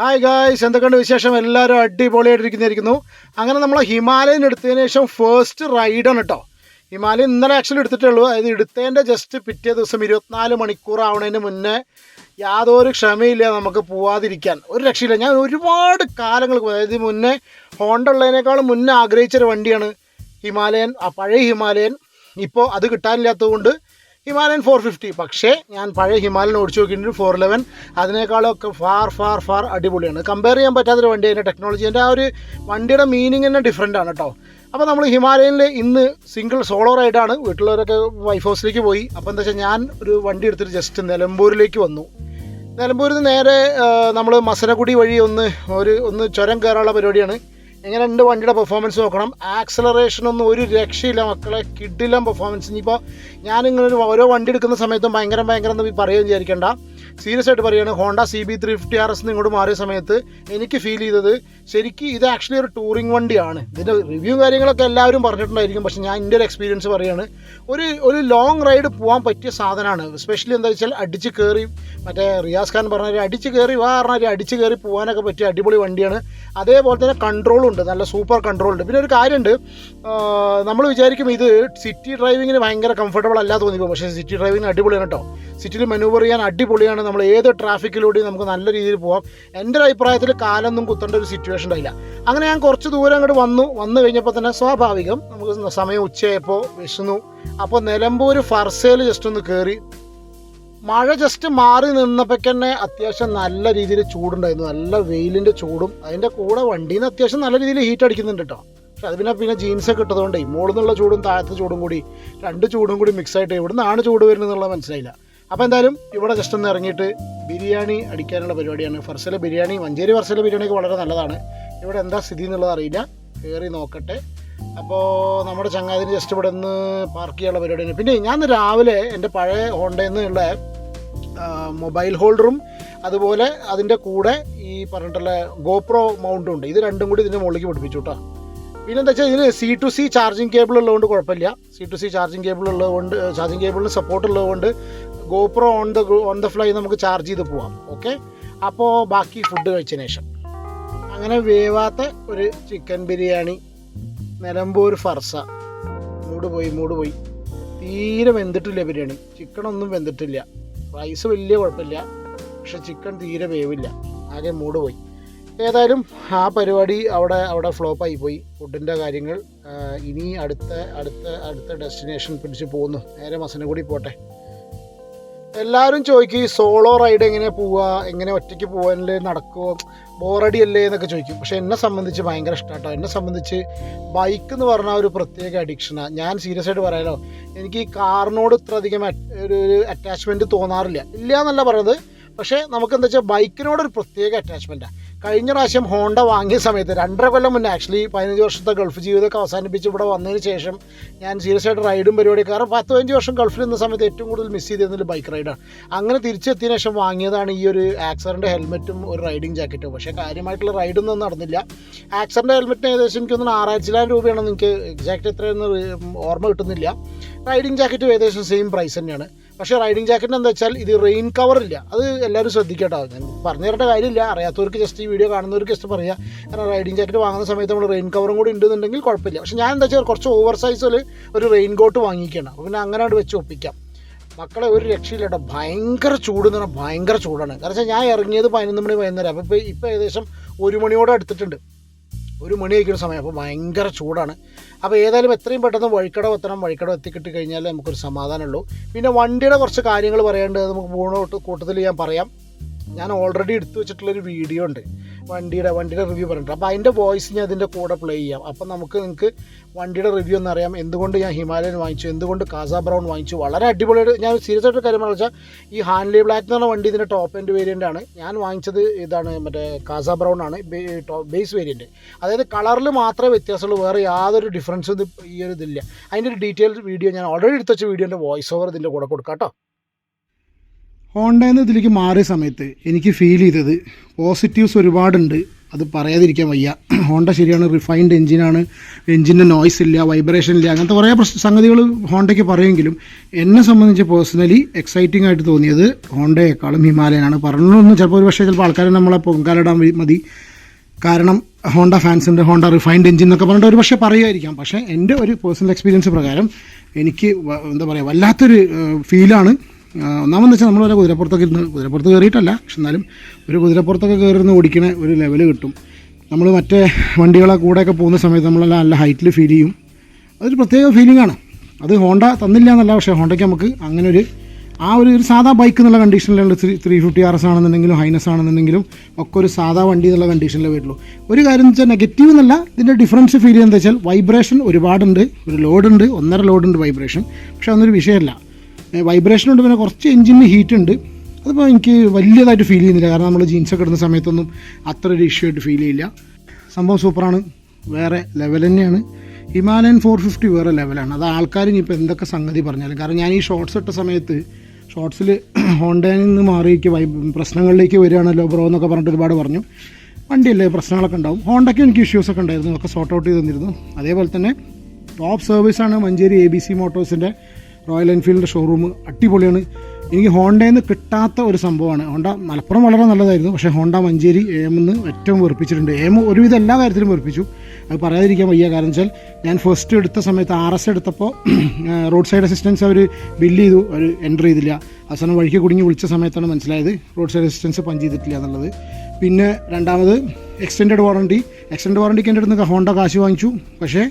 Hi guys എന്തൊക്കെയുണ്ട് വിശേഷം? എല്ലാവരും അടിപൊളിയായിട്ടിരിക്കുന്നിരിക്കുന്നു അങ്ങനെ നമ്മൾ ഹിമാലയൻ എടുത്തതിന് ശേഷം ഫസ്റ്റ് റൈഡാണ് കേട്ടോ ഹിമാലയൻ ഇന്നലെ ആക്ച്വലി എടുത്തിട്ടുള്ളൂ. അതായത് എടുത്തതിന്റെ ജസ്റ്റ് പിറ്റേ ദിവസം ഇരുപത്തിനാല് മണിക്കൂർ ആവണതിന് മുന്നേ യാതൊരു ക്ഷമയില്ല നമുക്ക് പോവാതിരിക്കാൻ. ഒരു രക്ഷയില്ല. ഞാൻ ഒരുപാട് കാലങ്ങൾക്ക് അതായത് മുന്നേ ഹോണ്ട ഉള്ളതിനേക്കാളും മുന്നേ ആഗ്രഹിച്ചൊരു വണ്ടിയാണ് ഹിമാലയൻ ആ പഴയ ഹിമാലയൻ. ഇപ്പോൾ അത് കിട്ടാനില്ലാത്തതുകൊണ്ട് ഹിമാലയൻ ഫോർ ഫിഫ്റ്റി പക്ഷേ ഞാൻ പഴയ ഹിമാലയൻ ഓടിച്ചു നോക്കിയിട്ടുണ്ട് ഫോർ ഇലവൻ അതിനേക്കാളൊക്കെ ഫാർ ഫാർ ഫാർ അടിപൊളിയാണ്. കമ്പയർ ചെയ്യാൻ പറ്റാത്തൊരു വണ്ടി അതിന്റെ ടെക്നോളജി എന്റെ ആ ഒരു വണ്ടിയുടെ മീനിങ് തന്നെ ഡിഫറെന്റ് ആണ് കേട്ടോ അപ്പോൾ നമ്മൾ ഹിമാലയനിൽ ഇന്ന് സിംഗിൾ സോളോ റൈഡാണ് വീട്ടിലുള്ളവരൊക്കെ വൈഫ് ഹൗസിലേക്ക് പോയി. അപ്പോൾ എന്താ വെച്ചാൽ ഞാൻ ഒരു വണ്ടി എടുത്തിട്ട് ജസ്റ്റ് നിലമ്പൂരിലേക്ക് വന്നു. നിലമ്പൂരിൽ നിന്ന് നേരെ നമ്മൾ മസനഗുടി വഴി ഒന്ന് ഒരു ഒന്ന് ചുരം കയറാനുള്ള പരിപാടിയാണ്. എങ്ങനെ ഉണ്ട് വണ്ടിയുടെ പെർഫോമൻസ് നോക്കണം. ആക്സലറേഷൻ ഒന്നും ഒരു രക്ഷയില്ല മക്കളെ. കിഡിലും പെർഫോമൻസ് ഇനിയിപ്പോൾ ഒരു ഓരോ വണ്ടി എടുക്കുന്ന സമയത്തും ഭയങ്കര ഭയങ്കര എന്ന് പറയുകയും വിചാരിക്കേണ്ട. സീരിയസ് ആയിട്ട് പറയുകയാണ് Honda C B three fifty R S ഇങ്ങോട്ട് മാറിയ സമയത്ത് എനിക്ക് ഫീൽ ചെയ്തത് ശരിക്കും ഇത് ആക്ച്വലി ഒരു ടൂറിംഗ് വണ്ടിയാണ്. ഇതിന്റെ റിവ്യൂ കാര്യങ്ങളൊക്കെ എല്ലാവരും പറഞ്ഞിട്ടുണ്ടായിരിക്കും പക്ഷേ ഞാൻ എന്റെ ഒരു എക്സ്പീരിയൻസ് പറയുകയാണ് ഒരു ഒരു ലോങ് റൈഡ് പോകാൻ പറ്റിയ സാധനമാണ് സ്പെഷ്യലി എന്താ വെച്ചാൽ അടിച്ച് കയറി മറ്റേ റിയാസ് ഖാൻ പറഞ്ഞ അടിച്ച് കയറി വാ പറഞ്ഞ അടിച്ച് കയറി പോകാനൊക്കെ പറ്റിയ അടിപൊളി വണ്ടിയാണ്. അതേപോലെ തന്നെ കൺട്രോളും ഉണ്ട് നല്ല സൂപ്പർ കൺട്രോൾ ഉണ്ട്. പിന്നെ ഒരു കാര്യമുണ്ട് നമ്മൾ വിചാരിക്കും ഇത് സിറ്റി ഡ്രൈവിങ്ങിന് ഭയങ്കര കംഫർട്ടബിൾ അല്ല തോന്നിപ്പോൾ പക്ഷേ സിറ്റി ഡ്രൈവിങ്ങിന് അടിപൊളിയാണ് കേട്ടോ. സിറ്റിയിൽ മെനൂവർ ചെയ്യാൻ അടിപൊളിയാണ്. നമ്മൾ ഏത് ട്രാഫിക്കിലൂടെയും നമുക്ക് നല്ല രീതിയിൽ പോകാം എന്റെ ഒരു അഭിപ്രായത്തിൽ കാലൊന്നും കുത്തേണ്ട ഒരു സിറ്റുവേഷൻ ഉണ്ടായില്ല. അങ്ങനെ ഞാൻ കുറച്ച് ദൂരം അങ്ങോട്ട് വന്നു. വന്നു കഴിഞ്ഞപ്പോൾ തന്നെ സ്വാഭാവികം നമുക്ക് സമയം ഉച്ചയായപ്പോൾ വിശന്നു. അപ്പോൾ നിലമ്പൂർ ഫർസയിൽ ജസ്റ്റ് ഒന്ന് കയറി മഴ ജസ്റ്റ് മാറി നിന്നപ്പോഴേക്കന്നെ അത്യാവശ്യം നല്ല രീതിയിൽ ചൂടുണ്ടായിരുന്നു. നല്ല വെയിലിന്റെ ചൂടും. അതിന്റെ കൂടെ വണ്ടിയിൽ നിന്ന് അത്യാവശ്യം നല്ല രീതിയിൽ ഹീറ്റ് അടിക്കുന്നുണ്ട് കേട്ടോ പക്ഷെ അത് പിന്നെ പിന്നെ ജീൻസൊക്കെ ഇട്ടതുകൊണ്ടേ മുകളിൽ നിന്നുള്ള ചൂടും താഴത്തെ ചൂടും കൂടി രണ്ട് ചൂടും കൂടി മിക്സ് ആയിട്ട് എവിടെ നിന്നാണ് ചൂട് വരുന്നത് എന്നുള്ളത് മനസ്സിലായില്ല. അപ്പോൾ എന്തായാലും ഇവിടെ ജസ്റ്റ് ഒന്ന് ഇറങ്ങിയിട്ട് ബിരിയാണി അടിക്കാനുള്ള പരിപാടിയാണ്. ഫർസല ബിരിയാണി മഞ്ചേരി ഫർസല ബിരിയാണിയൊക്കെ വളരെ നല്ലതാണ്. ഇവിടെ എന്താ സ്ഥിതി എന്നുള്ളത് അറിയില്ല. കയറി നോക്കട്ടെ. അപ്പോൾ നമ്മുടെ ചങ്ങാതിന് ജസ്റ്റ് ഇവിടെ നിന്ന് പാർക്ക് ചെയ്യാനുള്ള പരിപാടിയാണ്. പിന്നെ ഞാൻ രാവിലെ എന്റെ പഴയ ഹോണ്ടയിൽ നിന്നുള്ള മൊബൈൽ ഹോൾഡറും അതുപോലെ അതിന്റെ കൂടെ ഈ പറഞ്ഞിട്ടുള്ള ഗോപ്രോ മൗണ്ടും ഉണ്ട്. ഇത് രണ്ടും കൂടി ഇതിന്റെ മുകളിലേക്ക് പിടിപ്പിച്ചു കേട്ടോ. പിന്നെ എന്താ വെച്ചാൽ ഇതിന് C to C charging cable ഉള്ളതുകൊണ്ട് കുഴപ്പമില്ല. C to C charging cable ഉള്ളതുകൊണ്ട് ചാർജിങ് കേബിളിന് സപ്പോർട്ട് ഉള്ളതുകൊണ്ട് GoPro on the on the fly നമുക്ക് ചാർജ് ചെയ്ത് പോവാം. ഓക്കെ അപ്പോൾ ബാക്കി ഫുഡ് കഴിച്ചതിന് ശേഷം. അങ്ങനെ വേവാത്ത ഒരു ചിക്കൻ ബിരിയാണി നിലമ്പൂർ ഫർസ. മൂട് പോയി മൂട് പോയി. തീരെ വെന്തിട്ടില്ല ബിരിയാണി. ചിക്കൻ ഒന്നും വെന്തിട്ടില്ല. റൈസ് വലിയ കുഴപ്പമില്ല. പക്ഷെ ചിക്കൻ തീരെ വേവില്ല. ആകെ മൂട് പോയി. ഏതായാലും ആ പരിപാടി അവിടെ അവിടെ ഫ്ലോപ്പായി പോയി. ഫുഡിന്റെ കാര്യങ്ങൾ ഇനി അടുത്ത അടുത്ത അടുത്ത ഡെസ്റ്റിനേഷൻ പിടിച്ച് പോകുന്നു. നേരെ മസനഗുടി പോട്ടെ. എല്ലാവരും ചോദിക്കും സോളോ റൈഡ് എങ്ങനെ പോവുക എങ്ങനെ ഒറ്റയ്ക്ക് പോകാനല്ലേ നടക്കുമോ ബോറടി അല്ലേ എന്നൊക്കെ ചോദിക്കും. പക്ഷെ എന്നെ സംബന്ധിച്ച് ഭയങ്കര ഇഷ്ടമാട്ടോ എന്നെ സംബന്ധിച്ച് ബൈക്ക് എന്ന് പറഞ്ഞാൽ ഒരു പ്രത്യേക അഡിക്ഷനാണ് ഞാൻ സീരിയസ് ആയിട്ട് പറയാലോ എനിക്ക് ഈ കാറിനോട് ഇത്ര അധികം ഒരു അറ്റാച്ച്മെന്റ് തോന്നാറില്ല. ഇല്ല എന്നല്ല പറയുന്നത്. പക്ഷേ നമുക്ക് എന്താ വെച്ചാൽ ബൈക്കിനോട് ഒരു പ്രത്യേക അറ്റാച്ച്മെന്റാണ് കഴിഞ്ഞ പ്രാവശ്യം ഹോണ്ട വാങ്ങിയ സമയത്ത് രണ്ടര കൊല്ലം മുന്നേ ആക്ച്വലി പതിനഞ്ച് വർഷത്തെ ഗൾഫ് ജീവിതമൊക്കെ അവസാനിപ്പിച്ച് ഇവിടെ വന്നതിന് ശേഷം ഞാൻ സീരിയസ് ആയിട്ട് റൈഡും പരിപാടി കാരണം പത്ത് പതിനഞ്ച് വർഷം ഗൾഫിൽ നിന്ന സമയത്ത് ഏറ്റവും കൂടുതൽ മിസ് ചെയ്തിരുന്നത് ബൈക്ക് റൈഡാണ് അങ്ങനെ തിരിച്ചെത്തിയതിനു ശേഷം വാങ്ങിയതാണ് ഈ ഒരു ആക്സറിന്റെ ഹെൽമെറ്റും ഒരു റൈഡിങ് ജാക്കറ്റും പക്ഷേ കാര്യമായിട്ടുള്ള റൈഡൊന്നും നടന്നില്ല. ആക്സറിന്റെ ഹെൽമെറ്റിന് ഏകദേശം എനിക്ക് തോന്നുന്നു ആറായിരത്തിലായിരം രൂപയാണ് എനിക്ക് എക്സാക്റ്റ് എത്രയെന്ന് ഓർമ്മ കിട്ടുന്നില്ല. റൈഡിങ് ജാക്കറ്റും ഏകദേശം സെയിം പ്രൈസ് തന്നെയാണ്. പക്ഷേ റൈഡിങ് ജാക്കറ്റിന് എന്താ വെച്ചാൽ ഇത് റെയിൻ കവർ അത് എല്ലാവരും ശ്രദ്ധിക്കട്ടോ. ഞാൻ പറഞ്ഞു തരേണ്ട കാര്യമില്ല. അറിയാത്തവർക്ക് ജസ്റ്റ് ഈ വീഡിയോ കാണുന്നവർക്ക് ജസ്റ്റ് പറയുക കാരണം റൈഡിങ് ജാക്കറ്റ് വാങ്ങുന്ന സമയത്ത് നമ്മൾ റെയിൻ കവറും കൂടി ഉണ്ടെന്നുണ്ടെങ്കിൽ കുഴപ്പമില്ല. പക്ഷേ ഞാൻ എന്താ വെച്ചാൽ കുറച്ച് ഓവർ സൈസിൽ ഒരു റെയിൻ കോട്ട് വാങ്ങിക്കണം അപ്പോൾ പിന്നെ അങ്ങനെ വെച്ച് ഒപ്പിക്കാം. മക്കളെ ഒരു രക്ഷയില്ല കേട്ടോ. ഭയങ്കര ചൂട് എന്ന് പറഞ്ഞാൽ ഭയങ്കര ചൂടാണ്. കാരണം വെച്ചാൽ ഞാൻ ഇറങ്ങിയത് പതിനൊന്ന് മണി വൈകുന്നേരം അപ്പോൾ ഇപ്പോൾ ഇപ്പോൾ ഏകദേശം ഒരു മണിയോടെ അടുത്തിട്ടുണ്ട് ഒരു മണി കഴിക്കുന്ന സമയം. അപ്പോൾ ഭയങ്കര ചൂടാണ്. അപ്പോൾ ഏതായാലും എത്രയും പെട്ടെന്ന് വഴിക്കടവ് എത്തണം. വഴിക്കടവ് എത്തിക്കിട്ട് കഴിഞ്ഞാൽ നമുക്കൊരു സമാധാനമുള്ളൂ. പിന്നെ വണ്ടിയുടെ കുറച്ച് കാര്യങ്ങൾ പറയേണ്ടത് നമുക്ക് പോകുന്ന കൂട്ടത്തിൽ ഞാൻ പറയാം. ഞാൻ ഓൾറെഡി എടുത്തു വെച്ചിട്ടുള്ളൊരു വീഡിയോ ഉണ്ട്. വണ്ടിയുടെ വണ്ടിയുടെ റിവ്യൂ പറഞ്ഞിട്ട് അപ്പോൾ അതിന്റെ വോയിസ് ഞാൻ അതിന്റെ കൂടെ പ്ലേ ചെയ്യാം. അപ്പോൾ നമുക്ക് നിങ്ങൾക്ക് വണ്ടിയുടെ റിവ്യൂ ഒന്ന് അറിയാം. എന്തുകൊണ്ട് ഞാൻ ഹിമാലയൻ വാങ്ങിച്ചു? എന്തുകൊണ്ട് കാസ ബ്രൗൺ വാങ്ങിച്ചു? വളരെ അടിപൊളിയായിട്ട് ഞാൻ സീരിയസ് ആയിട്ട് കാര്യം പറഞ്ഞു വെച്ചാൽ ഈ ഹാൻലി ബ്ലാക്ക് എന്ന് പറഞ്ഞ വണ്ടി ഇതിന്റെ ടോപ്പ് എൻഡ് വേരിയന്റ് ആണ്. ഞാൻ വാങ്ങിച്ചത് ഇതാണ് മറ്റേ കാസ ബ്രൗൺ ആണ്. ബേസ് വേരിയന്റ് അതായത് കളറിൽ മാത്രമേ വ്യത്യാസമുള്ളൂ. വേറെ യാതൊരു ഡിഫറൻസും ഈ ഒരു ഇതില്ല. അതിന്റെ ഒരു ഡീറ്റെയിൽ വീഡിയോ ഞാൻ ഓൾറെഡി എടുത്ത് വെച്ച വീഡിയോന്റെ വോയിസ് ഓവർ ഇതിന്റെ കൂടെ കൊടുക്കാം കേട്ടോ. ഹോണ്ടയിൽ നിന്ന് ഇതിലേക്ക് മാറിയ സമയത്ത് എനിക്ക് ഫീൽ ചെയ്തത് പോസിറ്റീവ്സ് ഒരുപാടുണ്ട്. അത് പറയാതിരിക്കാൻ വയ്യ. ഹോണ്ട ശരിയാണ് റിഫൈൻഡ് എഞ്ചിനാണ് എഞ്ചിന്റെ നോയ്സ് ഇല്ല വൈബ്രേഷൻ ഇല്ല അങ്ങനത്തെ കുറേ പ്രശ്ന സംഗതികൾ ഹോണ്ടയ്ക്ക് പറയുമെങ്കിലും എന്നെ സംബന്ധിച്ച് പേഴ്സണലി എക്സൈറ്റിംഗ് ആയിട്ട് തോന്നിയത് ഹോണ്ടയെക്കാളും ഹിമാലയനാണ്. പറഞ്ഞൊന്നും ചിലപ്പോൾ ഒരു പക്ഷേ ചിലപ്പോൾ ആൾക്കാർ നമ്മളെ പൊങ്കാലിടാൻ മതി. കാരണം ഹോണ്ട ഫാൻസ് ഉണ്ട് ഹോണ്ട റിഫൈൻഡ് എഞ്ചിൻ എന്നൊക്കെ പറഞ്ഞിട്ട് ഒരു പക്ഷേ പറയുമായിരിക്കാം. പക്ഷേ എന്റെ ഒരു പേഴ്സണൽ എക്സ്പീരിയൻസ് പ്രകാരം എനിക്ക് എന്താ പറയുക വല്ലാത്തൊരു ഫീലാണ് ഒന്നാമെന്ന് വെച്ചാൽ നമ്മൾ വരെ കുതിരപ്പുറത്തൊക്കെ ഇരുന്ന് കുതിരപ്പുറത്ത് കയറിയിട്ടല്ല പക്ഷെ എന്നാലും ഒരു കുതിരപ്പുറത്തൊക്കെ കയറുന്ന ഓടിക്കണ ഒരു ലെവൽ കിട്ടും. നമ്മൾ മറ്റേ വണ്ടികളെ കൂടെയൊക്കെ പോകുന്ന സമയത്ത് നമ്മളെല്ലാം നല്ല ഹൈറ്റിൽ ഫീൽ ചെയ്യും. അതൊരു പ്രത്യേക ഫീലിംഗ് ആണ്. അത് ഹോണ്ട തന്നില്ല എന്നല്ല പക്ഷേ ഹോണ്ടയ്ക്ക് നമുക്ക് അങ്ങനെ ഒരു ആ ഒരു ഒരു സാധാ ബൈക്ക് എന്നുള്ള കണ്ടീഷനിലുള്ള three three fifty R S ആണെന്നുണ്ടെങ്കിലും ഹൈനസ് ആണെന്നുണ്ടെങ്കിലും ഒക്കെ ഒരു സാധാ വണ്ടി എന്നുള്ള കണ്ടീഷനിലേ വരുള്ളൂ. ഒരു കാര്യം എന്ന് വെച്ചാൽ നെഗറ്റീവ് എന്നല്ല ഇതിന്റെ ഡിഫറൻസ് ഫീൽ ചെയ്യുന്നത് വെച്ചാൽ വൈബ്രേഷൻ ഒരുപാടുണ്ട് ഒരു ലോഡുണ്ട് ഒന്നര ലോഡുണ്ട് വൈബ്രേഷൻ പക്ഷേ അതൊന്നൊരു വിഷയമല്ല. വൈബ്രേഷൻ ഉണ്ട് പിന്നെ കുറച്ച് എഞ്ചിന് ഹീറ്റ് ഉണ്ട്. അതിപ്പോൾ എനിക്ക് വലിയതായിട്ട് ഫീൽ ചെയ്യുന്നില്ല. കാരണം നമ്മൾ ജീൻസൊക്കെ ഇടുന്ന സമയത്തൊന്നും അത്ര ഒരു ഇഷ്യൂ ആയിട്ട് ഫീൽ ചെയ്യില്ല. സംഭവം സൂപ്പറാണ്. വേറെ ലെവൽ തന്നെയാണ്. ഹിമാലയൻ ഫോർ ഫിഫ്റ്റി വേറെ ലെവലാണ് അത് ആൾക്കാർ ഇനിയിപ്പോൾ എന്തൊക്കെ സംഗതി പറഞ്ഞാലും. കാരണം ഞാൻ ഈ ഷോർട്സ് ഇട്ട സമയത്ത് ഷോർട്സിൽ ഹോണ്ടയിൽ നിന്ന് മാറിയേക്ക് പ്രശ്നങ്ങളിലേക്ക് വരികയാണല്ലോ ബ്രോ എന്നൊക്കെ പറഞ്ഞിട്ട് ഒരുപാട് പറഞ്ഞു. വണ്ടിയല്ലേ പ്രശ്നങ്ങളൊക്കെ ഉണ്ടാവും. ഹോണ്ടയ്ക്ക് എനിക്ക് ഇഷ്യൂസ് ഒക്കെ ഉണ്ടായിരുന്നു. ഒക്കെ സോർട്ട് ഔട്ട് ചെയ്ത് തന്നിരുന്നു. അതേപോലെ തന്നെ ടോപ്പ് സർവീസാണ് മഞ്ചേരി എ ബി സി മോട്ടോഴ്സിന്റെ റോയൽ എൻഫീൽഡിന്റെ ഷോറൂം അടിപൊളിയാണ്. എനിക്ക് ഹോണ്ടയിൽ നിന്ന് കിട്ടാത്ത ഒരു സംഭവമാണ്. ഹോണ്ട മലപ്പുറം വളരെ നല്ലതായിരുന്നു. പക്ഷേ ഹോണ്ട മഞ്ചേരി ഏമെന്ന് ഏറ്റവും വെറുപ്പിച്ചിട്ടുണ്ട്. ഏം ഒരുവിധം എല്ലാ കാര്യത്തിലും വെറുപ്പിച്ചു. അത് പറയാതിരിക്കാൻ വയ്യ. കാരണം വെച്ചാൽ ഞാൻ ഫസ്റ്റ് എടുത്ത സമയത്ത് ആർ എസ് എടുത്തപ്പോൾ റോഡ് സൈഡ് അസിസ്റ്റൻസ് അവർ ബില്ല് ചെയ്തു. അവർ എന്റർ ചെയ്തില്ല അവസാനം വഴിക്ക് കുടുങ്ങി വിളിച്ച സമയത്താണ് മനസ്സിലായത്. റോഡ് സൈഡ് അസിസ്റ്റൻസ് പഞ്ച് ചെയ്തിട്ടില്ല എന്നുള്ളത്. പിന്നെ രണ്ടാമത് എക്സ്റ്റെൻഡ് വാറണ്ടി എക്സ്റ്റെൻഡ് വാറണ്ടിക്ക് എന്റെ അടുത്ത് ഹോണ്ട കാശ് വാങ്ങിച്ചു. പക്ഷേ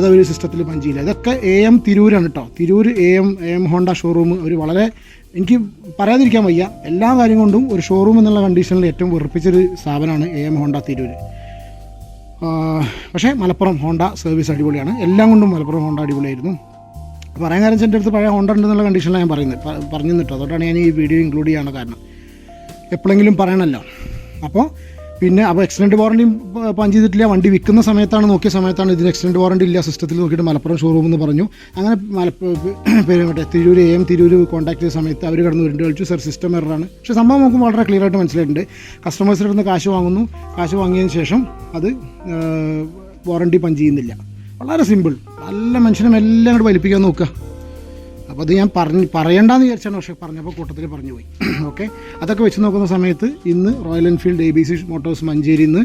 അതവർ സിസ്റ്റത്തിൽ പഞ്ചിയില്ല ഇതൊക്കെ എ എം തിരൂരാണ് കേട്ടോ Tirur A M A M Honda showroom ഒരു വളരെ എനിക്ക് പറയാതിരിക്കാൻ വയ്യ. എല്ലാ കാര്യം കൊണ്ടും ഒരു ഷോറൂം എന്നുള്ള കണ്ടീഷനിൽ ഏറ്റവും വെറുപ്പിച്ചൊരു സ്ഥാപനമാണ് എ എം ഹോണ്ട തിരൂർ പക്ഷേ മലപ്പുറം ഹോണ്ട സർവീസ് അടിപൊളിയാണ്. എല്ലാം കൊണ്ടും മലപ്പുറം ഹോണ്ട അടിപൊളിയായിരുന്നു. പറയാൻ കാര്യം എന്റെ അടുത്ത് പഴയ ഹോണ്ട ഉണ്ടെന്നുള്ള കണ്ടീഷനിലാണ് ഞാൻ പറയുന്നത്. പറഞ്ഞു നിട്ടോ അതുകൊണ്ടാണ് ഞാൻ ഈ വീഡിയോ ഇൻക്ലൂഡ് ചെയ്യാനുള്ള കാരണം. എപ്പോഴെങ്കിലും പറയണമല്ലോ അപ്പോൾ പിന്നെ അപ്പോൾ എക്സിഡന്റ് വാറണ്ടി പഞ്ച് ചെയ്തിട്ടില്ല. വണ്ടി വിൽക്കുന്ന സമയത്താണ് നോക്കിയ സമയത്താണ് ഇതിന് എക്സിഡന്റ് വാറണ്ടി ഇല്ല. സിസ്റ്റത്തിൽ നോക്കിയിട്ട് മലപ്പുറം ഷോറൂം എന്ന് പറഞ്ഞു. അങ്ങനെ മലപ്പുറം പേര് Tirur A M Tirur contact ചെയ്ത സമയത്ത് അവർ കടന്ന് വരുന്നുണ്ട് കളിച്ചു. സർ സിസ്റ്റം എററാണ് പക്ഷേ സംഭവം നോക്കുമ്പോൾ വളരെ ക്ലിയർ ആയിട്ട് മനസ്സിലായിട്ടുണ്ട്. കസ്റ്റമേഴ്സിന്റെ അടുത്ത് കാശ് വാങ്ങുന്നു. കാശ് വാങ്ങിയതിന് ശേഷം അത് വാറണ്ടി പഞ്ച് ചെയ്യുന്നില്ല. വളരെ സിമ്പിൾ നല്ല മനുഷ്യനെ എല്ലാം കൂടെ വലിപ്പിക്കാൻ നോക്കുക. അപ്പോൾ അത് ഞാൻ പറഞ്ഞ് പറയണ്ടെന്ന് വിചാരിച്ചാണ് പക്ഷേ പറഞ്ഞപ്പോൾ കൂട്ടത്തിൽ പറഞ്ഞു പോയി ഓക്കെ അതൊക്കെ വെച്ച് നോക്കുന്ന സമയത്ത് ഇന്ന് Royal Enfield A B C motors Manjeri നിന്ന്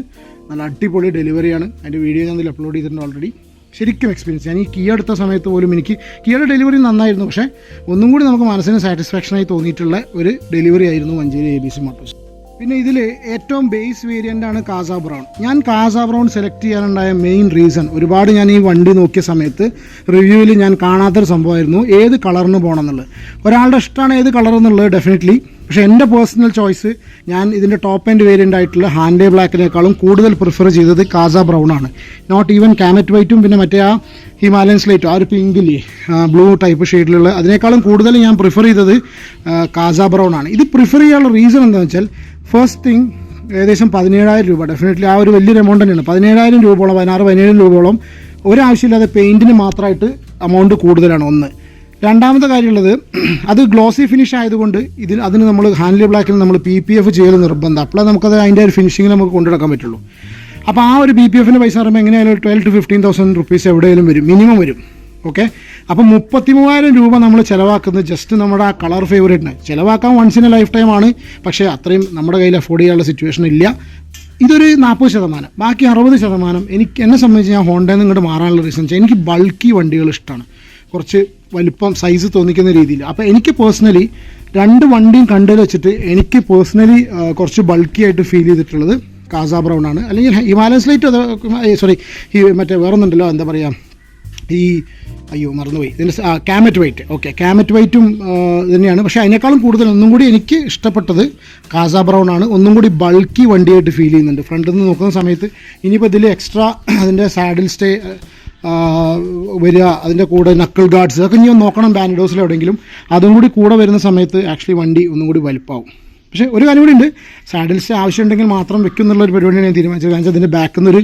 നല്ല അടിപൊളി ഡെലിവറിയാണ് അതിന്റെ വീഡിയോ ഞാൻ അപ്ലോഡ് ചെയ്തിട്ടുണ്ട് ഓൾറെഡി ശരിക്കും എക്സ്പീരിയൻസ് ഞാൻ ഈ കീ എടുത്ത സമയത്ത് പോലും എനിക്ക് കീയുടെ ഡെലിവറി നന്നായിരുന്നു. പക്ഷേ ഒന്നും കൂടി നമുക്ക് മനസ്സിന് സാറ്റിസ്ഫാക്ഷനായി തോന്നിയിട്ടുള്ള ഒരു ഡെലിവറി ആയിരുന്നു Manjeri A B C motors പിന്നെ ഇതിൽ ഏറ്റവും ബേസ് വേരിയന്റ് ആണ് കാസ ബ്രൗൺ ഞാൻ കാസ ബ്രൗൺ സെലക്ട് ചെയ്യാനുണ്ടായ മെയിൻ റീസൺ ഒരുപാട് ഞാൻ ഈ വണ്ടി നോക്കിയ സമയത്ത് റിവ്യൂവിൽ ഞാൻ കാണാത്തൊരു സംഭവമായിരുന്നു. ഏത് കളറിന് പോകണം എന്നുള്ളത് ഒരാളുടെ ഇഷ്ടമാണ് ഏത് കളർ എന്നുള്ളത് ഡെഫിനറ്റ്ലി പക്ഷെ എന്റെ പേഴ്സണൽ ചോയ്സ് ഞാൻ ഇതിന്റെ ടോപ്പ് ആൻഡ് വേരിയന്റ് ആയിട്ടുള്ള ഹാൻഡേ ബ്ലാക്കിനേക്കാളും കൂടുതൽ പ്രിഫർ ചെയ്തത് കാസ ബ്രൗൺ ആണ്. നോട്ട് ഈവൻ കാമറ്റ് വൈറ്റും പിന്നെ മറ്റേ ആ ഹിമാലയൻ സ്ലേറ്റും ആ ഒരു പിങ്കില്ലേ ബ്ലൂ ടൈപ്പ് ഷെയ്ഡിലുള്ള അതിനേക്കാളും കൂടുതൽ ഞാൻ പ്രിഫർ ചെയ്തത് കാസ ബ്രൗൺ ആണ്. ഇത് പ്രിഫർ ചെയ്യാനുള്ള റീസൺ എന്താണെന്ന് വെച്ചാൽ ഫസ്റ്റ് തിങ് ഏകദേശം പതിനേഴായിരം രൂപ. ഡെഫിനറ്റ്ലി ആ ഒരു വലിയൊരു എമൗണ്ട് തന്നെയാണ്. പതിനേഴായിരം രൂപയോളം പതിനാറ് പതിനേഴ് രൂപയോളം ഒരാവശ്യമില്ലാതെ പെയിന്റിന് മാത്രമായിട്ട് എമൗണ്ട് കൂടുതലാണ് ഒന്ന്. രണ്ടാമത്തെ കാര്യമുള്ളത് അത് ഗ്ലോസി ഫിനിഷ് ആയതുകൊണ്ട് ഇതിന് അതിന് നമ്മൾ ഹാൻഡിൽ ബ്ലാക്കിൽ നമ്മൾ പി പി എഫ് ചെയ്യൽ നിർബന്ധം. അപ്പോഴേ നമുക്കത് അതിന്റെ ഒരു ഫിനിഷിങ്ങിൽ നമുക്ക് കൊണ്ടുനടക്കാൻ പറ്റുള്ളൂ. അപ്പോൾ ആ ഒരു ബി പി എഫിന്റെ പൈസ പറയുമ്പോൾ എങ്ങനെയായാലും twelve to fifteen thousand rupees എവിടെയെങ്കിലും വരും. മിനിമം വരും. ഓക്കെ അപ്പം മുപ്പത്തി മൂവായിരം രൂപ നമ്മൾ ചിലവാക്കുന്നത് ജസ്റ്റ് നമ്മുടെ ആ കളർ ഫേവറേറ്റിന് ചിലവാക്കാൻ once in a lifetime ആണ്. പക്ഷേ അത്രയും നമ്മുടെ കയ്യിൽ അഫോർഡ് ചെയ്യാനുള്ള സിറ്റുവേഷൻ ഇല്ല. ഇതൊരു നാൽപ്പത് ശതമാനം. ബാക്കി അറുപത് ശതമാനം എനിക്ക് എന്നെ സംബന്ധിച്ച് ഞാൻ ഹോണ്ടയിൽ നിന്ന് ഇങ്ങോട്ട് മാറാനുള്ള റീസൺ വെച്ചാൽ എനിക്ക് ബൾക്കി വണ്ടികൾ ഇഷ്ടമാണ് കുറച്ച് വലിപ്പം സൈസ് തോന്നിക്കുന്ന രീതിയിൽ. അപ്പോൾ എനിക്ക് പേഴ്സണലി രണ്ട് വണ്ടിയും കണ്ടതിൽ വെച്ചിട്ട് എനിക്ക് പേഴ്സണലി കുറച്ച് ബൾക്കി ആയിട്ട് ഫീൽ ചെയ്തിട്ടുള്ളത് കാസ ബ്രൗൺ ആണ്. അല്ലെങ്കിൽ ഹിമാലയൻ സ്ലൈറ്റ് സോറി മറ്റേ വേറൊന്നുണ്ടല്ലോ എന്താ പറയുക ഈ അയ്യോ മറന്നുപോയി. ഇതിന്റെ കാമറ്റ് വൈറ്റ് ഓക്കെ കാമറ്റ് വൈറ്റും തന്നെയാണ്. പക്ഷേ അതിനേക്കാളും കൂടുതൽ ഒന്നും കൂടി എനിക്ക് ഇഷ്ടപ്പെട്ടത് കാസ ബ്രൗൺ ആണ്. ഒന്നും കൂടി ബൾക്കി വണ്ടിയായിട്ട് ഫീൽ ചെയ്യുന്നുണ്ട്. ഫ്രണ്ടിൽ നിന്ന് നോക്കുന്ന സമയത്ത് ഇനിയിപ്പോൾ ഇതിൽ എക്സ്ട്രാ അതിന്റെ സാഡിൽ സ്റ്റേ വരിക അതിന്റെ കൂടെ നക്കിൾ ഗാർഡ്സ് അതൊക്കെ ഇനി നോക്കണം. എവിടെയെങ്കിലും. അതും കൂടി കൂടെ വരുന്ന സമയത്ത് ആക്ച്വലി വണ്ടി ഒന്നും കൂടി വലുപ്പമാവും പക്ഷേ ഒരു കാര്യം കൂടി ഉണ്ട്. സാഡിൽസ് ആവശ്യമുണ്ടെങ്കിൽ മാത്രം വെക്കും എന്നുള്ള ഒരു പരിപാടിയാണ് ഞാൻ തീരുമാനിച്ചത്. കാരണം അതിന്റെ ബാക്കിൽ നിന്ന്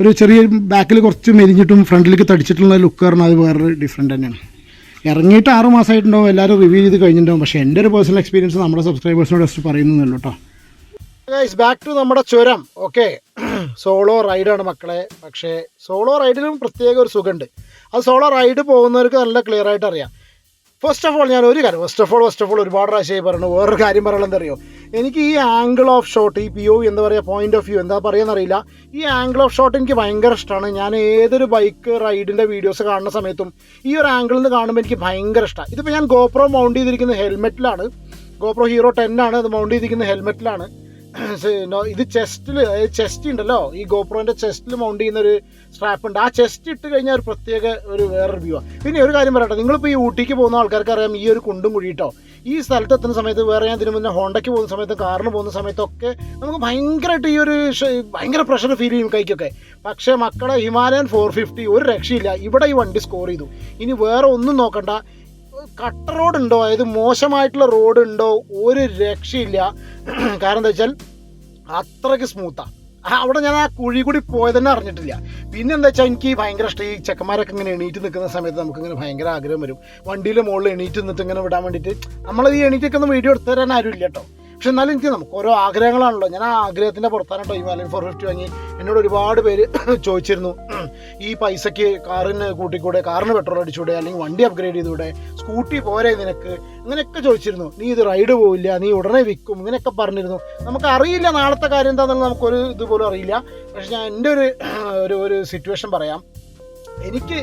ഒരു ചെറിയ ബാക്കിൽ കുറച്ച് മെലിഞ്ഞിട്ടും ഫ്രണ്ടിലേക്ക് തടിച്ചിട്ടുള്ള ലുക്ക് പറഞ്ഞാൽ അത് വേറൊരു ഡിഫറെന്റ് തന്നെയാണ്. ഇറങ്ങിയിട്ട് ആറ് മാസമായിട്ടുണ്ടാവും എല്ലാവരും റിവ്യൂ ചെയ്ത് കഴിഞ്ഞിട്ടുണ്ടാവും. പക്ഷേ എന്റെ ഒരു പേഴ്സണൽ എക്സ്പീരിയൻസ് നമ്മുടെ സബ്സ്ക്രൈബേഴ്സിനോട് ജസ്റ്റ് പറയുന്നതല്ലോ കേട്ടോ ഗൈസ് ബാക്ക് ടു നമ്മുടെ ചുരം. ഓക്കെ സോളോ റൈഡാണ് മക്കളെ. പക്ഷേ സോളോ റൈഡിലും പ്രത്യേക ഒരു സുഖമുണ്ട്. അത് സോളോ റൈഡ് പോകുന്നവർക്ക് നല്ല ക്ലിയർ ആയിട്ട് അറിയാം. ഫസ്റ്റ് ഓഫ് ഓൾ ഞാൻ ഒരു കാര്യം first of all first of all ഒരുപാട് പ്രാവശ്യമായി പറഞ്ഞു വേറൊരു കാര്യം പറയണമെന്ന് അറിയോ എനിക്ക് ഈ ആംഗിൾ ഓഫ് ഷോട്ട് ഈ പി ഒ എന്താ പറയുക പോയിന്റ് ഓഫ് വ്യൂ എന്താ പറയുക അറിയില്ല. ഈ ആംഗിൾ ഓഫ് ഷോട്ട് എനിക്ക് ഭയങ്കര ഇഷ്ടമാണ് ഞാൻ ഏതൊരു ബൈക്ക് റൈഡിന്റെ വീഡിയോസ് കാണുന്ന സമയത്തും ഈ ഒരു ആംഗിളിൽ നിന്ന് കാണുമ്പോൾ എനിക്ക് ഭയങ്കര ഇഷ്ടമാണ് ഇതിപ്പോൾ ഞാൻ ഗോപ്രോ മൗണ്ട് ചെയ്തിരിക്കുന്ന ഹെൽമെറ്റിലാണ് ഗോപ്രോ ഹീറോ ടെൻ ആണ്. അത് മൗണ്ട് ചെയ്തിരിക്കുന്ന ഹെൽമെറ്റിലാണ് ഇത് ചെസ്റ്റിൽ ചെസ്റ്റ് ഉണ്ടല്ലോ. ഈ ഗോപ്രോന്റെ ചെസ്റ്റിൽ മൗണ്ട് ചെയ്യുന്ന ഒരു സ്ട്രാപ്പ് ഉണ്ട്. ആ ചെസ്റ്റ് ഇട്ട് കഴിഞ്ഞാൽ ഒരു പ്രത്യേക ഒരു വേറെ വ്യൂ ആണ് പിന്നെ ഒരു കാര്യം പറയട്ടെ. നിങ്ങളിപ്പോൾ ഈ ഊട്ടിക്ക് പോകുന്ന ആൾക്കാർക്ക് അറിയാം ഈ ഒരു കുണ്ടും കുഴിയിട്ടോ. ഈ സ്ഥലത്ത് എത്തുന്ന സമയത്ത് വേറെ ഞാൻ ഇതിന് മുന്നേ ഹോണ്ടയ്ക്ക് പോകുന്ന സമയത്ത് കാറിന് പോകുന്ന സമയത്തൊക്കെ നമുക്ക് ഭയങ്കരമായിട്ട് ഈ ഒരു ഭയങ്കര പ്രഷർ ഫീൽ ചെയ്യും കൈക്കൊക്കെ. പക്ഷേ മക്കളെ ഹിമാലയൻ ഫോർ ഫിഫ്റ്റി ഒരു രക്ഷയില്ല. ഇവിടെ ഈ വണ്ടി സ്കോർ ചെയ്തു. ഇനി വേറെ ഒന്നും നോക്കണ്ട. കട്ട റോഡ് ഉണ്ടോ അതായത് മോശമായിട്ടുള്ള റോഡ് ഉണ്ടോ ഒരു രക്ഷയില്ല. കാരണം എന്താ വെച്ചാൽ അത്രയ്ക്ക് സ്മൂത്താണ് അവിടെ ഞാൻ ആ കുഴി കൂടി പോയത് തന്നെ അറിഞ്ഞിട്ടില്ല. പിന്നെ എന്താ വെച്ചാൽ എനിക്ക് ഭയങ്കര ഇഷ്ടം. ഈ ചെക്കന്മാരൊക്കെ ഇങ്ങനെ എണീറ്റ് നിൽക്കുന്ന സമയത്ത് നമുക്ക് ഇങ്ങനെ ഭയങ്കര ആഗ്രഹം വരും. വണ്ടിയിലെ മുകളിൽ എണീറ്റ് നിന്നിട്ട് ഇങ്ങനെ വിടാൻ വേണ്ടിയിട്ട്. നമ്മളത് ഈ എണീറ്റൊക്കെ ഒന്ന് വീഡിയോ എടുത്തു തരാൻ ആരും ഇല്ല കേട്ടോ. പക്ഷെ എന്നാലും എനിക്ക് നമുക്ക് ഓരോ ആഗ്രഹങ്ങളാണല്ലോ. ഞാൻ ആ ആഗ്രഹത്തിന്റെ പുറത്താണ് കേട്ടോ ഹിമാലയൻ ഫോർ ഫിഫ്റ്റി വാങ്ങി. എന്നോട് ഒരുപാട് പേര് ചോദിച്ചിരുന്നു. ഈ പൈസയ്ക്ക് കാറിന് കൂട്ടിക്കൂടെ കാറിന് പെട്രോൾ അടിച്ചുകൂടെ അല്ലെങ്കിൽ വണ്ടി അപ്ഗ്രേഡ് ചെയ്തുകൂടെ സ്കൂട്ടി പോരെ നിനക്ക്? അങ്ങനെയൊക്കെ ചോദിച്ചിരുന്നു. നീ ഇത് റൈഡ് പോവില്ല നീ ഉടനെ വിൽക്കും ഇങ്ങനെയൊക്കെ പറഞ്ഞിരുന്നു. നമുക്ക് അറിയില്ല നാളത്തെ കാര്യം എന്താണെന്നുള്ളത് നമുക്കൊരു ഇതുപോലും അറിയില്ല. പക്ഷെ ഞാൻ എന്റെ ഒരു ഒരു ഒരു സിറ്റുവേഷൻ പറയാം. എനിക്ക്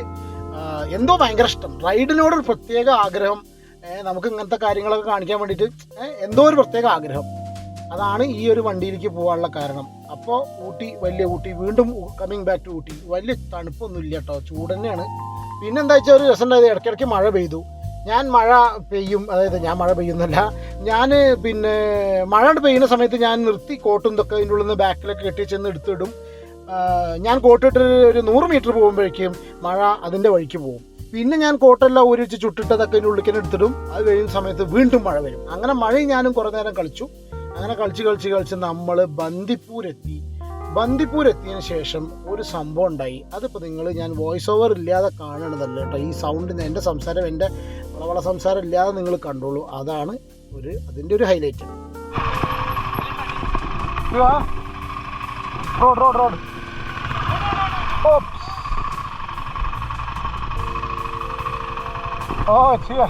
എന്തോ ഭയങ്കര ഇഷ്ടം. റൈഡിനോടൊരു പ്രത്യേക ആഗ്രഹം നമുക്ക് ഇങ്ങനത്തെ കാര്യങ്ങളൊക്കെ കാണിക്കാൻ വേണ്ടിയിട്ട് എന്തോ ഒരു പ്രത്യേക ആഗ്രഹം. അതാണ് ഈ ഒരു വണ്ടിയിലേക്ക് പോകാനുള്ള കാരണം. അപ്പോൾ ഊട്ടി വലിയ ഊട്ടി വീണ്ടും കമ്മിങ് ബാക്ക് ടു ഊട്ടി. വലിയ തണുപ്പൊന്നും ഇല്ല കേട്ടോ ചൂട് തന്നെയാണ്. പിന്നെ എന്താ വെച്ചാൽ ഒരു രസം ഉണ്ടായത് ഇടയ്ക്കിടയ്ക്ക് മഴ പെയ്തു. ഞാൻ മഴ പെയ്യും അതായത് ഞാൻ മഴ പെയ്യുന്നല്ല ഞാൻ പിന്നെ മഴ പെയ്യുന്ന സമയത്ത് ഞാൻ നിർത്തി കോട്ടും ഇതൊക്കെ അതിന്റെ ഉള്ളിൽ നിന്ന് ബാക്കിലൊക്കെ കെട്ടി ചെന്ന് എടുത്തിടും. ഞാൻ കോട്ടിട്ട് ഒരു നൂറ് മീറ്റർ പോകുമ്പോഴേക്കും മഴ അതിന്റെ വഴിക്ക് പോകും. പിന്നെ ഞാൻ കോട്ടെല്ലാം ഊരിച്ച് ചുട്ടിട്ടതൊക്കെ അതിന്റെ ഉള്ളിൽ എടുത്തിടും അത് കഴിയുന്ന സമയത്ത് വീണ്ടും മഴ വരും. അങ്ങനെ മഴയും ഞാനും കുറേ നേരം കളിച്ചു. അങ്ങനെ കളിച്ച് കളിച്ച് കളിച്ച് നമ്മൾ ബന്ദിപ്പൂരെത്തി. ബന്ദിപ്പൂരെത്തിയതിന് ശേഷം ഒരു സംഭവം ഉണ്ടായി. അതിപ്പോൾ നിങ്ങൾ ഞാൻ വോയിസ് ഓവർ ഇല്ലാതെ കാണണതല്ല കേട്ടോ. ഈ സൗണ്ട് എന്റെ സംസാരം എന്റെ വളവള സംസാരം ഇല്ലാതെ നിങ്ങൾ കണ്ടോളൂ. അതാണ് ഒരു അതിന്റെ ഒരു highlight road road road oh Oh, it's here.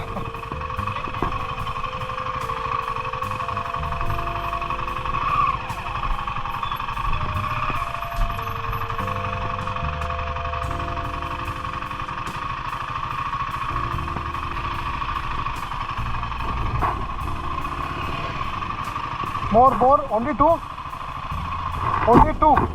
More, more, only two? Only two.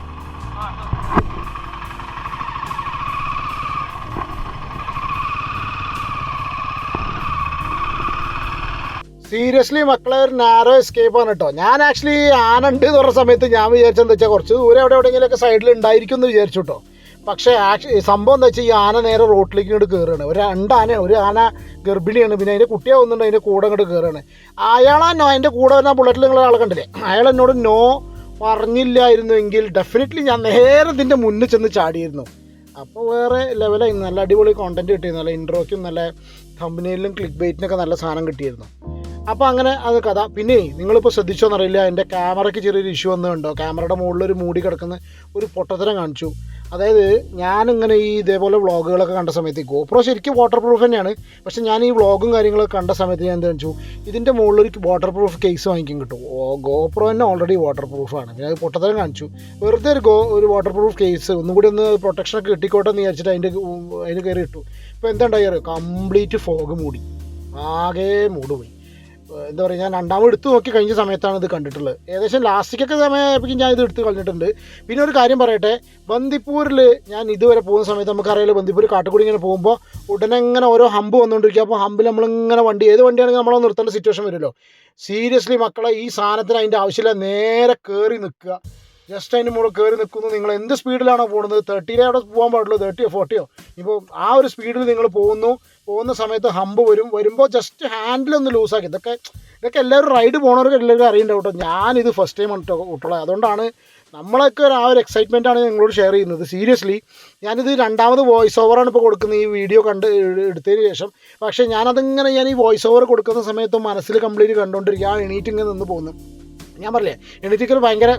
Seriously മക്കളെ ഒരു നാരോ എസ്കേപ്പ് ആണ് കേട്ടോ ഞാൻ ആക്ച്വലി ആനണ്ട് എന്ന് പറഞ്ഞ സമയത്ത് ഞാൻ വിചാരിച്ചെന്ന് വെച്ചാൽ കുറച്ച് ദൂരെ എവിടെ എവിടെയെങ്കിലുമൊക്കെ സൈഡിൽ ഉണ്ടായിരിക്കും എന്ന് വിചാരിച്ചു കേട്ടോ പക്ഷേ ആക്ച്വലി സംഭവം എന്താ വെച്ചാൽ ഈ ആന നേരെ റോട്ടിലേക്ക് ഇങ്ങോട്ട് കയറുകയാണ് ഒരു രണ്ട് ആന ഒരു ആന ഗർഭിണിയാണ്. പിന്നെ അതിന്റെ കുട്ടിയാവുന്നുണ്ട് അതിന്റെ കൂടെ ഇങ്ങോട്ട് കയറുകയാണ് അയാളാ നോ അതിന്റെ കൂടെ വരുന്ന ബുള്ളറ്റിൽ നിങ്ങൾ ആളെ കണ്ടില്ലേ? അയാൾ എന്നോട് നോ പറഞ്ഞില്ലായിരുന്നുവെങ്കിൽ ഡെഫിനറ്റ്ലി ഞാൻ നേരെ ഇതിന്റെ മുന്നിൽ ചെന്ന് ചാടിയിരുന്നു. അപ്പോൾ വേറെ ലെവലായി നല്ല അടിപൊളി കോണ്ടന്റ് കിട്ടിയിരുന്നു. നല്ല ഇൻട്രോയ്ക്കും നല്ല കമ്പനിയിലും ക്ലിക്ക് ബൈറ്റിനൊക്കെ നല്ല സാധനം കിട്ടിയിരുന്നു. അപ്പോൾ അങ്ങനെ അത് കഥ. പിന്നെ നിങ്ങളിപ്പോൾ ശ്രദ്ധിച്ചോന്നറിയില്ല എന്റെ ക്യാമറയ്ക്ക് ചെറിയൊരു ഇഷ്യൂ വന്നുണ്ടോ ക്യാമറയുടെ മുകളിലൊരു മൂടി കിടക്കുന്ന ഒരു പൊട്ടത്തരം കാണിച്ചു. അതായത് ഞാനിങ്ങനെ ഈ ഇതേപോലെ വ്ളോഗുകളൊക്കെ കണ്ട സമയത്ത് ഗോപ്രോ ശരിക്കും വാട്ടർ പ്രൂഫ് തന്നെയാണ്. പക്ഷെ ഞാൻ ഈ വ്ളോഗും കാര്യങ്ങളൊക്കെ കണ്ട സമയത്ത് ഞാൻ എന്താ വെച്ചു ഇതിന്റെ മുകളിലൊരു വാട്ടർ പ്രൂഫ് കേസ് വാങ്ങിക്കും കിട്ടും. ഗോപ്രോ തന്നെ ഓൾറെഡി വാട്ടർ പ്രൂഫാണ് പിന്നെ അത് പൊട്ടത്തരം കാണിച്ചു. വെറുതെ ഒരു ഗോ ഒരു വാട്ടർ പ്രൂഫ് കേസ് ഒന്നും കൂടി ഒന്ന് പ്രൊട്ടക്ഷനൊക്കെ കിട്ടിക്കോട്ടെ എന്ന് വിചാരിച്ചിട്ട് അതിന്റെ അതിന് കയറി ഇട്ടു. ഇപ്പോൾ എന്താ ഉണ്ടായി കംപ്ലീറ്റ് ഫോഗ് മൂടി. ആകെ മൂട് പോയി എന്താ പറയുക ഞാൻ രണ്ടാമത് എടുത്ത് നോക്കി കഴിഞ്ഞ സമയത്താണ് ഇത് കണ്ടിട്ടുള്ളത്. ഏകദേശം ലാസ്റ്റിക്കൊക്കെ സമയമായപ്പോഴേക്കും ഞാൻ ഇത് എടുത്ത് കളഞ്ഞിട്ടുണ്ട് പിന്നെ ഒരു കാര്യം പറയട്ടെ ബന്ദിപ്പൂരിൽ ഞാൻ ഇതുവരെ പോകുന്ന സമയത്ത് നമുക്കറിയാലോ ബന്ദിപ്പൂർ കാട്ടുകൂടി ഇങ്ങനെ പോകുമ്പോൾ ഉടനെ ഇങ്ങനെ ഓരോ ഹമ്പ് വന്നുകൊണ്ടിരിക്കുക അപ്പോൾ ഹമ്പിൽ നമ്മളിങ്ങനെ വണ്ടി ഏത് വണ്ടിയാണെങ്കിൽ നമ്മളെ നിർത്തേണ്ട സിറ്റുവേഷൻ വരുമല്ലോ. സീരിയസ്ലി മക്കളെ ഈ സാധനത്തിന് അതിന്റെ ആവശ്യമില്ല. നേരെ കയറി നിൽക്കുക. ജസ്റ്റ് അതിന്റെ മുകളിൽ കയറി നിൽക്കുന്നു. നിങ്ങൾ എന്ത് സ്പീഡിലാണോ പോകുന്നത്? തേർട്ടിയിലേ അവിടെ പോകാൻ പാടുള്ളൂ. തേർട്ടിയോ ഫോർട്ടിയോ ഇപ്പോൾ ആ ഒരു സ്പീഡിൽ നിങ്ങൾ പോകുന്നു. പോകുന്ന സമയത്ത് ഹമ്പ് വരും. വരുമ്പോൾ ജസ്റ്റ് ഹാൻഡിലൊന്ന് ലൂസാക്കി ഇതൊക്കെ ഇതൊക്കെ എല്ലാവരും റൈഡ് പോണവർക്ക് എല്ലാവരും അറിയണ്ട കേട്ടോ. ഞാനിത് ഫസ്റ്റ് ടൈം കേട്ടോ കൂട്ടുള്ളത് അതുകൊണ്ടാണ് നമ്മളൊക്കെ ഒരു ആ ഒരു എക്സൈറ്റ്മെന്റ് ആണ് നിങ്ങളോട് ഷെയർ ചെയ്യുന്നത്. സീരിയസ്ലി ഞാനിത് രണ്ടാമത് വോയിസ് ഓവറാണ് ഇപ്പോൾ കൊടുക്കുന്നത്. ഈ വീഡിയോ കണ്ട് എടുത്തതിന് ശേഷം. പക്ഷേ ഞാനതിങ്ങനെ ഞാൻ ഈ വോയിസ് ഓവർ കൊടുക്കുന്ന സമയത്ത് മനസ്സിൽ കംപ്ലീറ്റ് കണ്ടുകൊണ്ടിരിക്കുക ആ എണീറ്റ് ഇങ്ങനെ നിന്ന് പോകുന്നു. ഞാൻ പറഞ്ഞില്ലേ എണീറ്റിക്കൽ ഭയങ്കര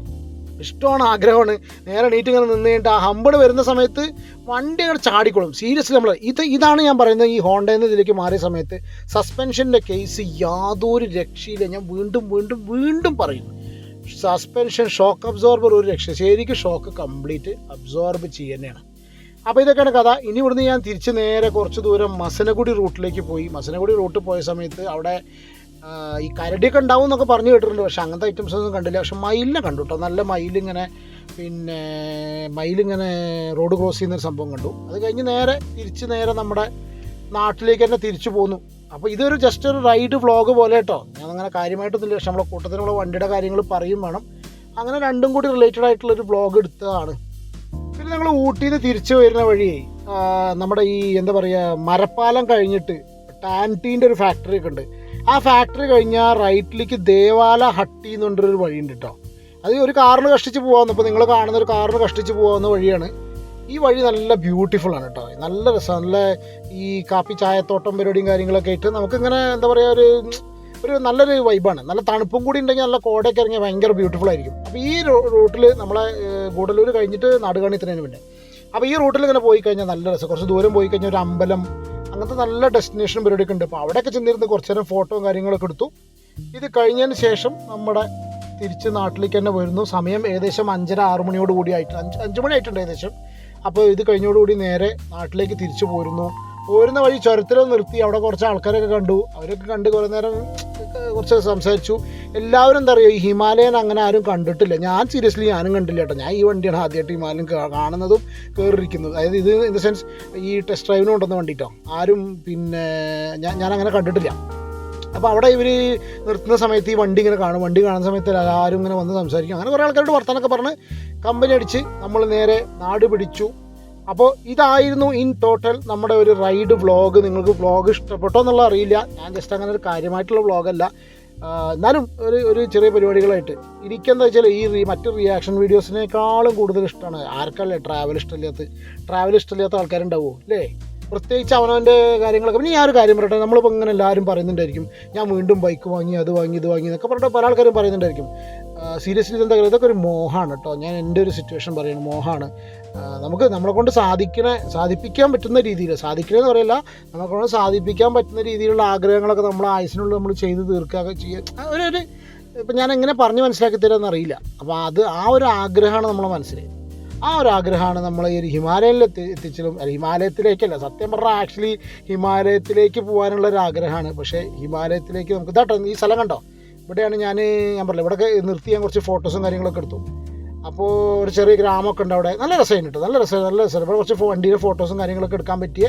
ഇഷ്ടമാണ് ആഗ്രഹമാണ് നേരെ എണീറ്റ് ഇങ്ങനെ നിന്ന് കഴിഞ്ഞിട്ട് ആ ഹമ്പട് വരുന്ന സമയത്ത് വണ്ടി അങ്ങനെ ചാടിക്കോളും സീരിയസ്ലി നമ്മൾ ഇത് ഇതാണ് ഞാൻ പറയുന്നത് ഈ ഹോണ്ടയിൽ ഇതിലേക്ക് മാറിയ സമയത്ത്. സസ്പെൻഷന്റെ കേസ് യാതൊരു രക്ഷയില്ല. ഞാൻ വീണ്ടും വീണ്ടും വീണ്ടും പറയുന്നു സസ്പെൻഷൻ ഷോക്ക് അബ്സോർബർ ഒരു രക്ഷ. ശരിക്കും ഷോക്ക് കംപ്ലീറ്റ് അബ്സോർബ് ചെയ്യുന്നതാണ് അപ്പോൾ ഇതൊക്കെയാണ് കഥ. ഇനി ഇവിടുന്ന് ഞാൻ തിരിച്ച് നേരെ കുറച്ച് ദൂരം മസനഗുഡി റൂട്ടിലേക്ക് പോയി. മസനഗുഡി റൂട്ടിൽ പോയ സമയത്ത് അവിടെ ഈ കരടിയൊക്കെ ഉണ്ടാവും എന്നൊക്കെ പറഞ്ഞു കേട്ടിട്ടുണ്ട്. പക്ഷെ അങ്ങനത്തെ ഐറ്റംസ് ഒന്നും കണ്ടില്ല. പക്ഷെ മയിലിനെ കണ്ടു കേട്ടോ. നല്ല മയിലിങ്ങനെ പിന്നെ മയിലിങ്ങനെ റോഡ് ക്രോസ് ചെയ്യുന്നൊരു സംഭവം കണ്ടു. അത് കഴിഞ്ഞ് നേരെ തിരിച്ച് നേരെ നമ്മുടെ നാട്ടിലേക്ക് തന്നെ തിരിച്ചു പോന്നു. അപ്പോൾ ഇതൊരു ജസ്റ്റ് ഒരു റൈഡ് വ്ളോഗ് പോലെ കേട്ടോ. ഞാൻ അങ്ങനെ കാര്യമായിട്ടൊന്നുമില്ല. പക്ഷെ നമ്മളെ കൂട്ടത്തിലുള്ള വണ്ടിയുടെ കാര്യങ്ങൾ പറയും വേണം. അങ്ങനെ രണ്ടും കൂടി റിലേറ്റഡ് ആയിട്ടുള്ളൊരു വ്ളോഗ് എടുത്തതാണ്. പിന്നെ ഞങ്ങൾ ഊട്ടിയിൽ നിന്ന് തിരിച്ചു വരുന്ന വഴി നമ്മുടെ ഈ എന്താ പറയുക മരപ്പാലം കഴിഞ്ഞിട്ട് ടാന്റീന്റെ ഒരു ഫാക്ടറി ഒക്കെ ഉണ്ട്. ആ ഫാക്ടറി കഴിഞ്ഞാൽ റൈറ്റിലേക്ക് ദേവാല ഹട്ടി എന്ന് പറഞ്ഞൊരു വഴിയുണ്ട് കേട്ടോ അത് ഒരു കാറിന് കഷ്ടിച്ച് പോകാമെന്ന് ഇപ്പോൾ നിങ്ങൾ കാണുന്ന ഒരു കാറിന് കഷ്ടിച്ച് പോകാവുന്ന വഴിയാണ്. ഈ വഴി നല്ല ബ്യൂട്ടിഫുൾ ആണ് കേട്ടോ നല്ല രസമാണ് നല്ല ഈ കാപ്പി ചായത്തോട്ടം പരിപാടിയും കാര്യങ്ങളൊക്കെ ആയിട്ട് നമുക്കിങ്ങനെ എന്താ പറയുക ഒരു ഒരു നല്ലൊരു വൈബാണ് നല്ല തണുപ്പും കൂടി ഉണ്ടെങ്കിൽ നല്ല കോടയൊക്കെ ഇറങ്ങിയാൽ ഭയങ്കര ബ്യൂട്ടിഫുൾ ആയിരിക്കും. അപ്പോൾ ഈ റൂട്ടിൽ നമ്മളെ ഗൂഡല്ലൂർ കഴിഞ്ഞിട്ട് നാടുകാണിത്തതിന് പിന്നെ അപ്പോൾ ഈ റൂട്ടിൽ ഇങ്ങനെ പോയി കഴിഞ്ഞാൽ നല്ല രസം. കുറച്ച് ദൂരം പോയി കഴിഞ്ഞാൽ ഒരു അമ്പലം അങ്ങനത്തെ നല്ല ഡെസ്റ്റിനേഷൻ പരിപാടിയൊക്കെ ഉണ്ട്. അപ്പോൾ അവിടെയൊക്കെ ചെന്നിരുന്ന് കുറച്ച് നേരം ഫോട്ടോ കാര്യങ്ങളൊക്കെ എടുത്തു. ഇത് കഴിഞ്ഞതിന് ശേഷം നമ്മുടെ തിരിച്ച് നാട്ടിലേക്ക് തന്നെ വരുന്നു. സമയം ഏകദേശം അഞ്ചര ആറ് മണിയോട് കൂടി ആയിട്ട്. അഞ്ച് അഞ്ച് മണി ആയിട്ടുണ്ട് ഏകദേശം. അപ്പോൾ ഇത് കഴിഞ്ഞോടുകൂടി നേരെ നാട്ടിലേക്ക് തിരിച്ചു പോരുന്നു. പോരുന്ന വഴി ചുരത്തിൽ നിർത്തി അവിടെ കുറച്ച് ആൾക്കാരൊക്കെ കണ്ടു. അവരൊക്കെ കണ്ട് കുറേ നേരം കുറച്ച് സംസാരിച്ചു. എല്ലാവരും എന്താ പറയുക ഈ ഹിമാലയൻ അങ്ങനെ ആരും കണ്ടിട്ടില്ല. ഞാൻ സീരിയസ്ലി ഞാനും കണ്ടില്ല കേട്ടോ. ഞാൻ ഈ വണ്ടിയാണ് ആദ്യമായിട്ട് ഹിമാലയൻ കാണുന്നതും കയറിയിരിക്കുന്നതും അതായത് ഇത് ഇൻ ദ സെൻസ് ഈ ടെസ്റ്റ് ഡ്രൈവിന് കൊണ്ടുവന്ന വണ്ടിട്ടോ? ആരും പിന്നെ ഞാൻ ഞാൻ അങ്ങനെ കണ്ടിട്ടില്ല. അപ്പോൾ അവിടെ ഇവർ നിർത്തുന്ന സമയത്ത് ഈ വണ്ടി ഇങ്ങനെ കാണും. വണ്ടി കാണുന്ന സമയത്ത് എല്ലാവരും ഇങ്ങനെ വന്ന് സംസാരിക്കും. അങ്ങനെ കുറേ ആൾക്കാരോട് വർത്തമാനമൊക്കെ പറഞ്ഞ് കമ്പനി അടിച്ച് നമ്മൾ നേരെ നാട് പിടിച്ചു. അപ്പോൾ ഇതായിരുന്നു ഇൻ ടോട്ടൽ നമ്മുടെ ഒരു റൈഡ് വ്ളോഗ് നിങ്ങൾക്ക് വ്ളോഗ് ഇഷ്ടപ്പെട്ടോ എന്നുള്ള അറിയില്ല. ഞാൻ ജസ്റ്റ് അങ്ങനെ ഒരു കാര്യമായിട്ടുള്ള വ്ളോഗല്ല എന്നാലും ഒരു ഒരു ചെറിയ പരിപാടികളായിട്ട്. എനിക്കെന്താ വെച്ചാൽ ഈ റീ മറ്റ് റിയാക്ഷൻ വീഡിയോസിനേക്കാളും കൂടുതൽ ഇഷ്ടമാണ്. ആർക്കല്ലേ ട്രാവൽ ഇഷ്ടമില്ലാത്ത ട്രാവൽ ഇഷ്ടമില്ലാത്ത ആൾക്കാരുണ്ടാവുമോ? അല്ലേ? പ്രത്യേകിച്ച് അവനവന്റെ കാര്യങ്ങളൊക്കെ. പിന്നെ ഞാൻ ഒരു കാര്യം പറയട്ടെ നമ്മളിപ്പോൾ ഇങ്ങനെ എല്ലാവരും പറയുന്നുണ്ടായിരിക്കും ഞാൻ വീണ്ടും ബൈക്ക് വാങ്ങി അത് വാങ്ങി ഇത് വാങ്ങി എന്നൊക്കെ പറഞ്ഞിട്ട് പല ആൾക്കാരും പറയുന്നുണ്ടായിരിക്കും. സീരിയസ്ലി എന്താ പറയുക ഇതൊക്കെ ഒരു മോഹമാണ് കേട്ടോ. ഞാൻ എന്റെ ഒരു സിറ്റുവേഷൻ പറയുന്നത് മോഹമാണ് നമുക്ക് നമ്മളെ കൊണ്ട് സാധിക്കണ സാധിപ്പിക്കാൻ പറ്റുന്ന രീതിയിൽ സാധിക്കണമെന്ന് പറയില്ല നമ്മളെ കൊണ്ട് സാധിപ്പിക്കാൻ പറ്റുന്ന രീതിയിലുള്ള ആഗ്രഹങ്ങളൊക്കെ നമ്മൾ ആയുസിനുള്ളിൽ നമ്മൾ ചെയ്ത് തീർക്കുക ചെയ്യുക ഒരു ഒരു ഇപ്പം ഞാൻ എങ്ങനെ പറഞ്ഞ് മനസ്സിലാക്കി തരാമെന്ന് അറിയില്ല. അപ്പോൾ അത് ആ ഒരു ആഗ്രഹമാണ് നമ്മളെ മനസ്സിൽ ആ ഒരു ആഗ്രഹമാണ് നമ്മൾ ഈ ഒരു ഹിമാലയത്തിൽ എത്തി എത്തിച്ചതും ഹിമാലയത്തിലേക്കല്ല സത്യം പറഞ്ഞാൽ ആക്ച്വലി ഹിമാലയത്തിലേക്ക് പോകാനുള്ള ഒരു ആഗ്രഹമാണ്. പക്ഷേ ഹിമാലയത്തിലേക്ക് നമുക്ക് ഇതാട്ടോ ഈ സ്ഥലം കണ്ടോ? ഇവിടെയാണ് ഞാൻ ഞാൻ പറഞ്ഞില്ല ഇവിടെ നിർത്തി ഞാൻ കുറച്ച് ഫോട്ടോസും കാര്യങ്ങളൊക്കെ എടുത്തു. അപ്പോൾ ഒരു ചെറിയ ഗ്രാമമൊക്കെ ഉണ്ട് അവിടെ. നല്ല രസമായിരുന്നു കേട്ടോ നല്ല രസം നല്ല രസം ഇവിടെ കുറച്ച് വണ്ടിയുടെ ഫോട്ടോസും കാര്യങ്ങളൊക്കെ എടുക്കാൻ പറ്റിയ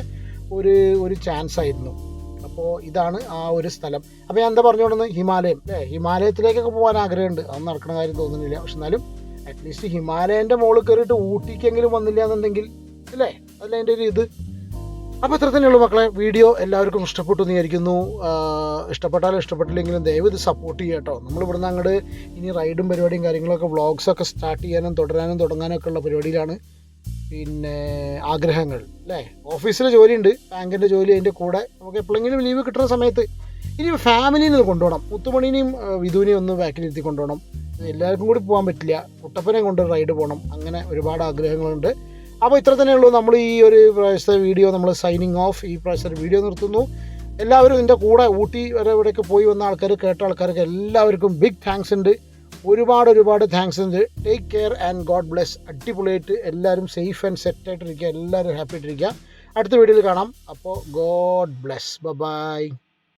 ഒരു ഒരു ചാൻസ് ആയിരുന്നു. അപ്പോൾ ഇതാണ് ആ ഒരു സ്ഥലം. അപ്പോൾ ഞാൻ എന്താ പറഞ്ഞുകൊണ്ടെന്ന് ഹിമാലയം. അല്ലേ ഹിമാലയത്തിലേക്കൊക്കെ പോകാൻ ആഗ്രഹമുണ്ട്. അത് നടക്കുന്ന കാര്യം തോന്നുന്നില്ല. പക്ഷെ എന്നാലും അറ്റ്ലീസ്റ്റ് ഹിമാലയന്റെ മുകളിൽ കയറിയിട്ട് ഊട്ടിക്കെങ്കിലും വന്നില്ല എന്നുണ്ടെങ്കിൽ അല്ലേ? അതല്ല എന്റെ ഒരു ഇത്. അപ്പോൾ ഇത്ര തന്നെയുള്ളൂ മക്കളെ. വീഡിയോ എല്ലാവർക്കും ഇഷ്ടപ്പെട്ടു എന്ന് ഇഷ്ടപ്പെട്ടാലും ഇഷ്ടപ്പെട്ടില്ലെങ്കിലും ദയവ് ഇത് സപ്പോർട്ട് ചെയ്യുക കേട്ടോ. നമ്മൾ ഇവിടുന്ന് അങ്ങോട്ട് ഇനി റൈഡും പരിപാടിയും കാര്യങ്ങളൊക്കെ വ്ളോഗ്സൊക്കെ സ്റ്റാർട്ട് ചെയ്യാനും തുടരാനും തുടങ്ങാനൊക്കെ ഉള്ള പരിപാടിയിലാണ്. പിന്നെ ആഗ്രഹങ്ങൾ അല്ലേ? ഓഫീസിലെ ജോലിയുണ്ട്. ബാങ്കിന്റെ ജോലി അതിന്റെ കൂടെ. നമുക്ക് എപ്പോഴെങ്കിലും ലീവ് കിട്ടുന്ന സമയത്ത് ഇനി ഫാമിലിനെ കൊണ്ടുപോകണം. മുത്തുമണിനെയും വിധുവിനെയും ഒന്ന് ബാക്കിലിരുത്തി കൊണ്ടുപോകണം. എല്ലാവർക്കും കൂടി പോകാൻ പറ്റില്ല. കുട്ടപ്പനെ കൊണ്ട് റൈഡ് പോകണം അങ്ങനെ ഒരുപാട് ആഗ്രഹങ്ങളുണ്ട്. അപ്പോൾ ഇത്ര തന്നെയുള്ളൂ നമ്മൾ ഈ ഒരു പ്രാവശ്യത്തെ വീഡിയോ നമ്മൾ സൈനിങ് ഓഫ് ഈ പ്രാവശ്യത്തെ വീഡിയോ നിർത്തുന്നു. എല്ലാവരും ഇതിന്റെ കൂടെ ഊട്ടി വരെ ഇവിടേക്ക് പോയി വന്ന ആൾക്കാർ കേട്ട ആൾക്കാർക്ക് എല്ലാവർക്കും ബിഗ് താങ്ക്സ് ഉണ്ട്. ഒരുപാട് ഒരുപാട് താങ്ക്സ് ഉണ്ട്. Take care and God bless അടിപൊളിയായിട്ട് എല്ലാവരും സേഫ് ആൻഡ് സെറ്റ് ആയിട്ടിരിക്കുക. എല്ലാവരും ഹാപ്പി ആയിട്ടിരിക്കുക. അടുത്ത വീഡിയോയിൽ കാണാം. അപ്പോൾ ഗോഡ് ബ്ലെസ് ബൈ